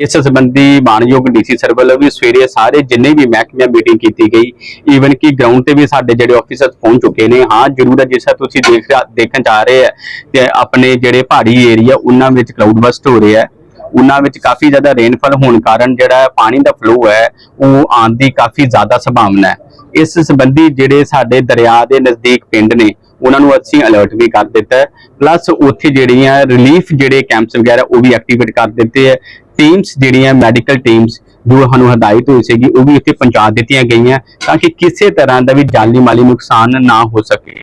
ਇਸ ਸੰਬੰਧੀ ਮਾਨਯੋਗ ਡੀਸੀ ਸਰ ਵੱਲੋਂ ਵੀ ਸਵੇਰੇ ਸਾਰੇ ਜਿੰਨੇ ਵੀ ਮਹਿਕਮਿਆਂ ਮੀਟਿੰਗ ਕੀਤੀ ਗਈ ਈਵਨ ਕਿ ਗਰਾਊਂਡ ਤੇ ਵੀ ਸਾਡੇ ਜਿਹੜੇ ਆਫੀਸਰ ਪਹੁੰਚ ਚੁੱਕੇ ਨੇ, ਹਾਂ, ਜ਼ਰੂਰ ਹੈ, ਜਿਸ ਤਰ੍ਹਾਂ ਤੁਸੀਂ ਦੇਖ ਦੇਖਣ ਜਾ ਰਹੇ ਹੈ ਤੇ ਆਪਣੇ ਜਿਹੜੇ ਪਹਾੜੀ ਏਰੀਆ ਉਹਨਾਂ ਵਿੱਚ ਕਲਾਊਡ ਬਸਟ ਹੋ ਰਿਹਾ ਹੈ। ਉਹਨਾਂ ਵਿੱਚ ਕਾਫੀ ਜ਼ਿਆਦਾ ਰੇਨਫਾਲ ਹੋਣ ਕਾਰਨ ਜਿਹੜਾ ਪਾਣੀ ਦਾ ਫਲੋ ਹੈ, ਉਹ ਆਉਣ ਦੀ ਕਾਫੀ ਜ਼ਿਆਦਾ ਸੰਭਾਵਨਾ ਹੈ। ਇਸ ਸੰਬੰਧੀ ਜਿਹੜੇ ਸਾਡੇ ਦਰਿਆ ਦੇ ਨਜ਼ਦੀਕ ਪਿੰਡ ਨੇ, ਉਹਨਾਂ ਨੂੰ ਅਸੀਂ ਅਲਰਟ ਵੀ ਕਰ ਦਿੱਤਾ ਪਲੱਸ ਉੱਥੇ ਜਿਹੜੀਆਂ ਰਿਲੀਫ ਜਿਹੜੇ ਕੈਂਪਸ ਵਗੈਰਾ, ਉਹ ਵੀ ਐਕਟੀਵੇਟ ਕਰ ਦਿੱਤੇ ਹੈ। ਟੀਮਸ ਜਿਹੜੀਆਂ ਮੈਡੀਕਲ ਟੀਮਸ ਜੋ ਸਾਨੂੰ ਹਦਾਇਤ ਹੋਈ ਸੀਗੀ, ਉਹ ਵੀ ਇੱਥੇ ਪਹੁੰਚਾ ਦਿੱਤੀਆਂ ਗਈਆਂ ਤਾਂ ਕਿ ਕਿਸੇ ਤਰ੍ਹਾਂ ਦਾ ਵੀ ਜਾਨੀ ਮਾਲੀ ਨੁਕਸਾਨ ਨਾ ਹੋ ਸਕੇ।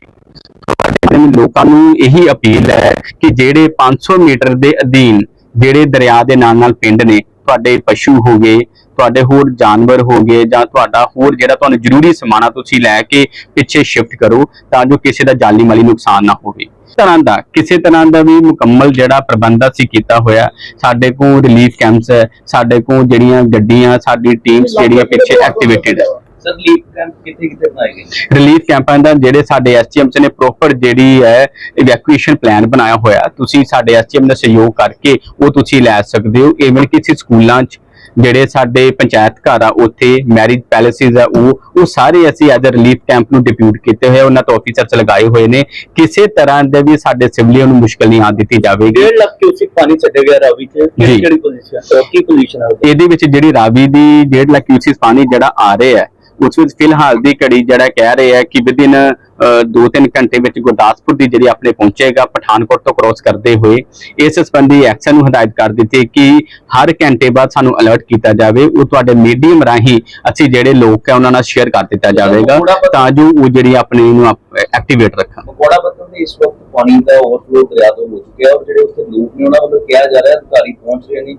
ਲੋਕਾਂ ਨੂੰ ਇਹੀ ਅਪੀਲ ਹੈ ਕਿ ਜਿਹੜੇ 500 ਮੀਟਰ ਦੇ ਅਧੀਨ ਜਿਹੜੇ ਦਰਿਆ ਦੇ ਨਾਲ ਨਾਲ ਪਿੰਡ ਨੇ, ਤੁਹਾਡੇ ਪਸ਼ੂ ਹੋ ਗਏ ਤੁਹਾਡੇ ਹੋਰ ਜਾਨਵਰ ਹੋ ਗਏ ਜਾਂ ਤੁਹਾਡਾ ਹੋਰ ਜਿਹੜਾ ਤੁਹਾਨੂੰ ਜ਼ਰੂਰੀ ਸਮਾਨਾ ਤੁਸੀਂ ਲੈ ਕੇ ਪਿੱਛੇ ਸ਼ਿਫਟ ਕਰੋ ਤਾਂ ਜੋ ਕਿਸੇ ਦਾ ਜਾਨੀ ਮਾਲੀ ਨੁਕਸਾਨ ਨਾ ਹੋਵੇ ਤਰ੍ਹਾਂ ਦਾ ਕਿਸੇ ਤਰ੍ਹਾਂ ਦਾ ਵੀ ਮੁਕੰਮਲ ਜਿਹੜਾ ਪ੍ਰਬੰਧ ਅਸੀਂ ਕੀਤਾ ਹੋਇਆ ਸਾਡੇ ਕੋਲ ਰਿਲੀਫ ਕੈਂਪਸ ਹੈ ਸਾਡੇ ਕੋਲ ਜਿਹੜੀਆਂ ਗੱਡੀਆਂ ਸਾਡੀ ਟੀਮਸ ਜਿਹੜੀਆਂ ਪਿੱਛੇ ਐਕਟੀਵੇਟਡ ਹੈ ਸਰ ਲੀਪ ਕੈਂਪ ਕਿੱਥੇ ਕਿੱਥੇ ਬਣਾਏ ਗਏ ਨੇ? ਰਿਲੀਫ ਕੈਂਪਾਂ ਦਾ ਜਿਹੜੇ ਸਾਡੇ ਐਸਟੀਐਮਸ ਨੇ ਪ੍ਰੋਪਰ ਜਿਹੜੀ ਹੈ ਇਵੈਕੂਏਸ਼ਨ ਪਲਾਨ ਬਣਾਇਆ ਹੋਇਆ ਤੁਸੀਂ ਸਾਡੇ ਐਸਟੀਐਮ ਦਾ ਸਹਿਯੋਗ ਕਰਕੇ ਉਹ ਤੁਸੀਂ ਲੈ ਸਕਦੇ ਹੋ ਇਵਨ ਕਿਸੇ ਸਕੂਲਾਂ 'ਚ ਜਿਹੜੇ ਸਾਡੇ ਪੰਚਾਇਤ ਘਰ ਆ ਉੱਥੇ ਮੈਰਿਜ ਪੈਲੇਸਿਸ ਆ ਉਹ ਉਹ ਸਾਰੇ ਅਸੀਂ ਐਜ਼ ਅ ਰਿਲੀਫ ਕੈਂਪ ਨੂੰ ਡਿਪਿਊਟ ਕੀਤੇ ਹੋਏ ਆ, ਉਹਨਾਂ ਤੋਂ ਆਫੀਸਰਸ ਲਗਾਏ ਹੋਏ ਨੇ। ਕਿਸੇ ਤਰ੍ਹਾਂ ਦੇ ਵੀ ਸਾਡੇ ਸਿਵਲੀਅਨ ਨੂੰ ਮੁਸ਼ਕਲ ਨਹੀਂ ਆ ਦਿੱਤੀ ਜਾਵੇਗੀ। 1.5 ਲੱਖ ਕਿਊਸਿਕ ਪਾਣੀ ਛੱਡਿਆ ਗਿਆ ਰਾਵੀ ਚ? ਕਿਹੜੀ ਪੋਜੀਸ਼ਨ ਕੀ ਪੋਜੀਸ਼ਨ ਉਹਦੀ? ਇਹਦੇ ਵਿੱਚ ਜਿਹੜੀ ਰਾਵੀ ਦੀ 1.5 ਲੱਖ ਕਿਊਸਿਸ ਪਾਣੀ ਜਿਹੜਾ ਆ ਰਿਹਾ ਹੈ ਉਸ ਵਿੱਚ ਫਿਲਹਾਲ ਦੀ ਘੜੀ ਜਿਹੜਾ ਕਹਿ ਰਹੇ ਆ ਕਿ ਵਿਦਿਨ 2-3 ਘੰਟੇ ਵਿੱਚ ਗੁਰਦਾਸਪੁਰ ਦੀ ਜਿਹੜੀ ਆਪਣੇ ਪਹੁੰਚੇਗਾ ਪਠਾਨਕੋਟ ਤੋਂ ਕ੍ਰੋਸ ਕਰਦੇ ਹੋਏ ਇਸ ਸੰਬੰਧੀ ਐਕਸ਼ਨ ਨੂੰ ਹਦਾਇਤ ਕਰ ਦਿੱਤੀ ਕਿ ਹਰ ਘੰਟੇ ਬਾਅਦ ਸਾਨੂੰ ਅਲਰਟ ਕੀਤਾ ਜਾਵੇ ਉਹ ਤੁਹਾਡੇ ਮੀਡੀਅਮ ਰਾਹੀਂ ਅਸੀਂ ਜਿਹੜੇ ਲੋਕ ਹੈ ਉਹਨਾਂ ਨਾਲ ਸ਼ੇਅਰ ਕਰ ਦਿੱਤਾ ਜਾਵੇਗਾ ਤਾਂ ਜੋ ਉਹ ਜਿਹੜੀ ਆਪਣੇ ਨੂੰ ਐਕਟੀਵੇਟ ਰੱਖਣ। ਮਕੌੜਾ ਪੱਤਨ ਦੇ ਇਸ ਵਕਤ ਪਾਣੀ ਦਾ ਓਵਰਫਲੋ ਦਰਿਆ ਤੋਂ ਹੋ ਚੁੱਕਿਆ ਔਰ ਜਿਹੜੇ ਉੱਥੇ ਲੋਕ ਨੇ ਉਹਨਾਂ ਵੱਲੋਂ ਕਿਹਾ ਜਾ ਰਿਹਾ ਅਧਿਕਾਰੀ ਪਹੁੰਚ ਰਹੇ ਨੇ।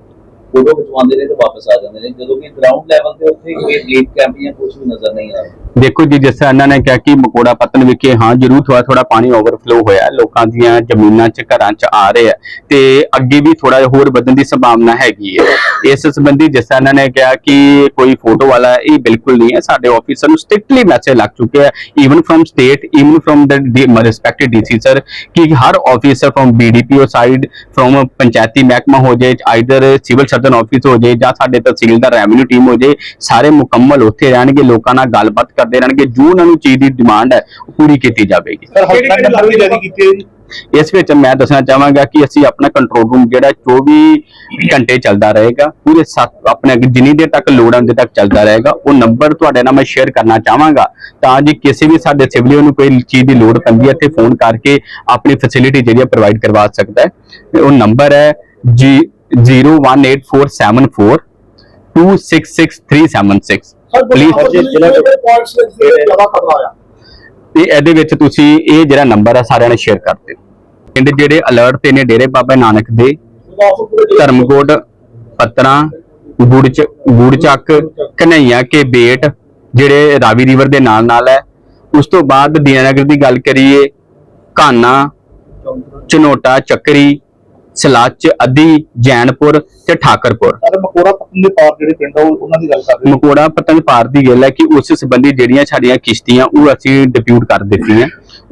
ਫੋਟੋ ਖਿਚਵਾਉਂਦੇ ਨੇ ਤੇ ਵਾਪਸ ਆ ਜਾਂਦੇ ਨੇ। ਜਦੋਂ ਕਿ ਗਰਾਊਂਡ ਲੈਵਲ ਤੇ ਉੱਥੇ ਕੋਈ ਲੀਪ ਕੈਂਪ ਜਾਂ ਕੁਝ ਵੀ ਨਜ਼ਰ ਨਹੀਂ ਆ ਰਿਹਾ। ਦੇਖੋ ਜੀ, ਜਿਸ ਤਰ੍ਹਾਂ ਇਹਨਾਂ ਨੇ ਕਿਹਾ ਕਿ ਮਕੋੜਾ ਪਤਨ ਵਿਖੇ, ਹਾਂ, ਜ਼ਰੂਰ ਥੋੜਾ ਥੋੜਾ ਪਾਣੀ ਓਵਰਫਲੋ ਹੋਇਆ ਲੋਕਾਂ ਦੀਆਂ ਜ਼ਮੀਨਾਂ 'ਚ, ਘਰਾਂ 'ਚ ਆ ਰਿਹਾ ਹੈ। ਤੇ ਅੱਗੇ ਵੀ ਥੋੜਾ ਹੋਰ ਵਧਣ ਦੀ ਸੰਭਾਵਨਾ ਹੈਗੀ ਹੈ। ਇਸ ਸੰਬੰਧੀ ਜਿਸ ਤਰ੍ਹਾਂ ਇਹਨਾਂ ਨੇ ਕਿਹਾ ਕਿ ਕੋਈ ਫੋਟੋ ਵਾਲਾ ਇਹ ਬਿਲਕੁਲ ਨਹੀਂ ਹੈ। ਸਾਡੇ ਆਫੀਸਰ ਨੂੰ ਸਟ੍ਰਿਕਟਲੀ ਮੈਸੇਜ ਲੱਗ ਚੁੱਕਿਆ ਹੈ even from state even from the respected DC sir ਕਿ ਹਰ officer from BDPO side from ਪੰਚਾਇਤੀ ਮਹਿਕਮਾ ਹੋ ਜਾਏ ਆਈਦਰ ਸਿਵਲ ਸਰਜਨ ਆਫਿਸ ਹੋ ਜਾਏ ਜਾਂ ਸਾਡੇ ਤਹਿਸੀਲਦਾਰ ਰੈਵਨਿਊ ਟੀਮ ਹੋ ਜਾਏ, ਸਾਰੇ ਮੁਕੰਮਲ ਉੱਥੇ ਰਹਿਣਗੇ, ਲੋਕਾਂ ਨਾਲ ਗੱਲਬਾਤ ਕਰਦੇ ਰਹਿਣਗੇ ਜੋ ਉਹਨਾਂ ਨੂੰ ਚੀਜ਼ ਦੀ ਡਿਮਾਂਡ ਹੈ ਉਹ ਪੂਰੀ ਕੀਤੀ ਜਾਵੇਗੀ। ਸਰ ਹਸਬੈਂਡ ਨੰਬਰ ਵੀ ਜਾਰੀ ਕੀਤੇ ਹੈ ਜੀ? ਇਸ ਵਿੱਚ ਮੈਂ ਦੱਸਣਾ ਚਾਹਾਂਗਾ ਕਿ ਅਸੀਂ ਆਪਣਾ ਕੰਟਰੋਲ ਰੂਮ ਜਿਹੜਾ 24 ਘੰਟੇ ਚੱਲਦਾ ਰਹੇਗਾ ਪੂਰੇ ਸੱਤ ਆਪਣੇ ਜਿੰਨੀ ਦੇਰ ਤੱਕ ਲੋੜ ਆਉਂਦੇ ਤੱਕ ਚੱਲਦਾ ਰਹੇਗਾ। ਉਹ ਨੰਬਰ ਤੁਹਾਡੇ ਨਾਲ ਮੈਂ ਸ਼ੇਅਰ ਕਰਨਾ ਚਾਹਾਂਗਾ ਤਾਂ ਜੇ ਕਿਸੇ ਵੀ ਸਾਡੇ ਸਿਵਲੀਅਨ ਨੂੰ ਕੋਈ ਚੀਜ਼ ਦੀ ਲੋੜ ਪੈਂਦੀ ਹੈ ਤੇ ਫੋਨ ਕਰਕੇ ਆਪਣੀ ਫੈਸਿਲਿਟੀ ਜਿਹੜੀ ਪ੍ਰੋਵਾਈਡ ਕਰਵਾ ਸਕਦਾ ਹੈ। ਤੇ ਉਹ ਨੰਬਰ ਹੈ ਜੀ 01847 266376 ਸਰ ਪਲੀਜ਼ ਜ਼ਿਲ੍ਹਾ ਪੁਆਇੰਟਸ ਦੇ ਜਿਹੜੇ ਜ਼ਿਆਦਾ ਖਤਰਾ ਆ। ਤੇ ਇਹਦੇ ਵਿੱਚ ਤੁਸੀਂ ਇਹ ਜਿਹੜਾ ਨੰਬਰ ਹੈ ਸਾਰਿਆਂ ਨੇ ਸ਼ੇਅਰ ਕਰ ਦਿਓ ਪਿੰਡ ਜਿਹੜੇ ਅਲਰਟ ਤੇ ਨੇ ਡੇਰੇ ਬਾਬਾ ਨਾਨਕ ਦੇ ਧਰਮਕੋਟ ਪਤਰਾ ਗੁੜਚ ਗੁੜਚੱਕ ਕਨਈਆ ਕੇ ਬੇਟ ਜਿਹੜੇ ਰਾਵੀ ਰਿਵਰ ਦੇ ਨਾਲ ਨਾਲ ਹੈ। ਉਸ ਤੋਂ ਬਾਅਦ ਦੀਨਾਨਗਰ ਦੀ ਗੱਲ ਕਰੀਏ ਕਾਨਾ ਚਨੋਟਾ ਚੱਕਰੀ ਸਲਾਚ ਅੱਧੀ ਜੈਨਪੁਰ ਤੇ ਠਾਕਰਪੁਰ। ਸਰ ਮਕੋੜਾ ਪਤਨ ਦੇ ਪਾਰ ਜਿਹੜੇ ਪਿੰਡ ਆ ਉਹ- ਉਹਨਾਂ ਦੀ ਗੱਲ ਕਰ ਰਹੇ ਮਕੋੜਾ ਪਤੰਗ ਪਾਰ ਦੀ ਗੱਲ ਹੈ ਕਿ ਉਸ ਸੰਬੰਧੀ ਜਿਹੜੀਆਂ ਸਾਡੀਆਂ ਕਿਸ਼ਤੀਆਂ ਉਹ ਅਸੀਂ ਡਿਪਿਊਟ ਕਰ ਦਿੱਤੀਆਂ।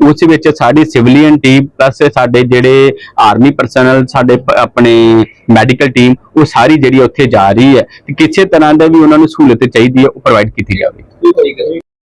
ਉਸ ਵਿੱਚ ਸਾਡੀ ਸਿਵਲੀਅਨ ਟੀਮ ਪਲੱਸ ਸਾਡੇ ਜਿਹੜੇ ਆਰਮੀ ਪਰਸਨਲ ਸਾਡੇ ਪ- ਆਪਣੇ ਮੈਡੀਕਲ ਟੀਮ ਉਹ ਸਾਰੀ ਜਿਹੜੀ ਉੱਥੇ ਜਾ ਰਹੀ ਹੈ ਕਿ ਕਿਸੇ ਤਰ੍ਹਾਂ ਦਾ ਵੀ ਉਹਨਾਂ ਨੂੰ ਸਹੂਲਤ ਚਾਹੀਦੀ ਹੈ ਉਹ ਪ੍ਰੋਵਾਈਡ ਕੀਤੀ ਜਾਵੇ। ਠੀਕ ਹੈ